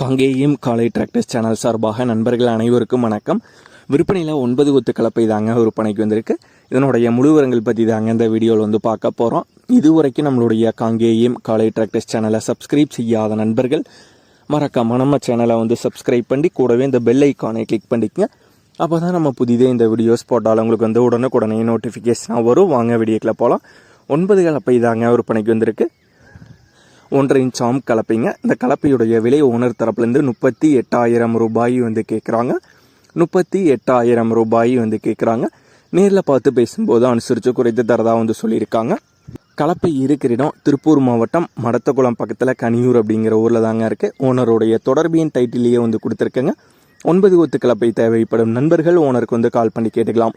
காங்கேயம் காலை tractors channel சார்பாக நண்பர்கள் அனைவருக்கும் வணக்கம். விற்பனையில் ஒன்பது கொத்து கலப்பை தாங்க விற்பனைக்கு வந்திருக்கு. இதனுடைய முழுவரங்கள் பற்றி தாங்க இந்த வீடியோவில் வந்து பார்க்க போகிறோம் இதுவரைக்கும் நம்மளுடைய காங்கேயம் காலை டிராக்டர்ஸ் சேனலை சப்ஸ்கிரைப் செய்யாத நண்பர்கள் மறக்காம நம்ம சேனலை வந்து சப்ஸ்கிரைப் பண்ணி கூடவே இந்த பெல் ஐக்கானை கிளிக் பண்ணிக்கங்க. அப்போ தான் நம்ம புதிதே இந்த வீடியோஸ் போட்டால் உங்களுக்கு வந்து உடனுக்குடனே நோட்டிஃபிகேஷனாக வரும். வாங்க வீடியோக்கில் போகலாம் ஒன்பது கலப்பை தாங்க விற்பனைக்கு வந்திருக்கு. ஒன்றரை இன்ச் ஆம் கலப்பைங்க. இந்த கலப்பையுடைய விலை ஓனர் தரப்புலேருந்து முப்பத்தி எட்டாயிரம் ரூபாய் வந்து கேட்குறாங்க முப்பத்தி எட்டாயிரம் ரூபாய் வந்து கேட்குறாங்க நேரில் பார்த்து பேசும்போது அனுசரித்து குறைத்து தரதாக வந்து சொல்லியிருக்காங்க. கலப்பை இருக்கிற இடம் திருப்பூர் மாவட்டம் மடத்தகுளம் பக்கத்தில் கனியூர் அப்படிங்கிற ஊரில் தாங்க இருக்குது ஓனருடைய தொடர்பியின் டைட்டிலேயே வந்து கொடுத்துருக்கேங்க. ஒன்பது கொத்து கலப்பை தேவைப்படும் நண்பர்கள் ஓனருக்கு வந்து கால் பண்ணி கேட்டுக்கலாம்.